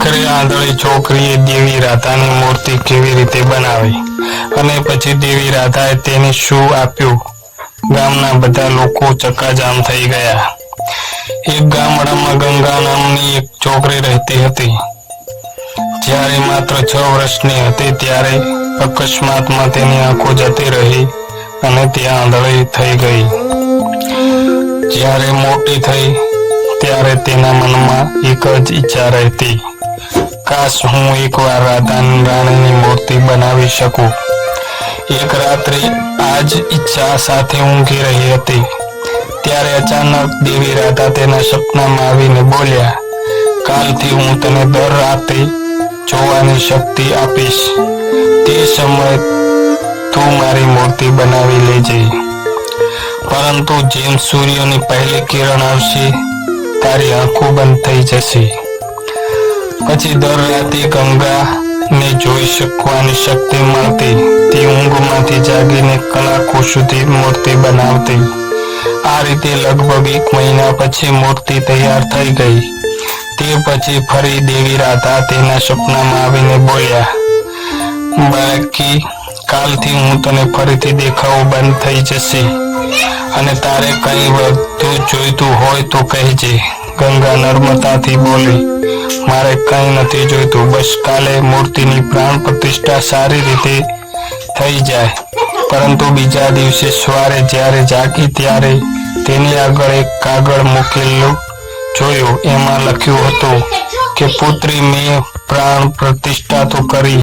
આખરે આંધળી છોકરીએ દેવી રાધાની મૂર્તિ કેવી રીતે બનાવી? અને પછી દેવી રાધાએ તેને શું આપ્યું? ગામના બધા લોકો ચક્કાજામ થઈ ગયા. એક ગામડામાં ગંગા નામની એક છોકરી રહેતી હતી. જ્યારે માત્ર છ વર્ષની હતી, ત્યારે અકસ્માતમાં તેની આંખો જતી રહી અને ત્યાં આંધળી થઈ ગઈ. જ્યારે મોટી થઈ, ત્યારે તેના મનમાં એક જ ઈચ્છા રહેતી. કાશ હું એકવાર રાધાની રાણીની મૂર્તિ બનાવી શકું? એક રાત્રે આ જ ઈચ્છા સાથે ઊંઘી રહી હતી. ત્યારે અચાનક દેવી રાધા તેના સપનામાં આવીને બોલ્યા, કાલથી હું તને દર રાતે જોવાની શક્તિ આપીશ. તે સમયે તું મારી મૂર્તિ બનાવી લેજે. પરંતુ જેમ સૂર્યની પહેલી કિરણ આવશે, તારી આંખો બંધ થઈ જશે. પછી દર રાતે ગંગા ને જોઈ શકવાની શક્તિ મળતી. તે ઊંઘમાંથી જાગીને કલાકો સુધી મૂર્તિ બનાવતી. આ રીતે લગભગ એક મહિના પછી મૂર્તિ તૈયાર થઈ ગઈ. તે પછી ફરી દેવી રાધા તેના સપનામાં આવીને બોલ્યા બાકી કાલથી હું તને ફરીથી દેખાવું બંધ થઈ જશે અને તારે કંઈ વધુ જોઈતું હોય તો કહેજે. ગંગા નર્મદાથી બોલી મારે કંઈ નથી જોઈતું. બસ કાલે મૂર્તિની પ્રાણ પ્રતિષ્ઠા સારી રીતે થઈ જાય. પરંતુ બીજા દિવસે સવારે જ્યારે જાગી ત્યારે તેની આગળ એક કાગળ મૂકેલું જોયું. એમાં લખ્યું હતું કે, પુત્રી, મેં પ્રાણ પ્રતિષ્ઠા તો કરી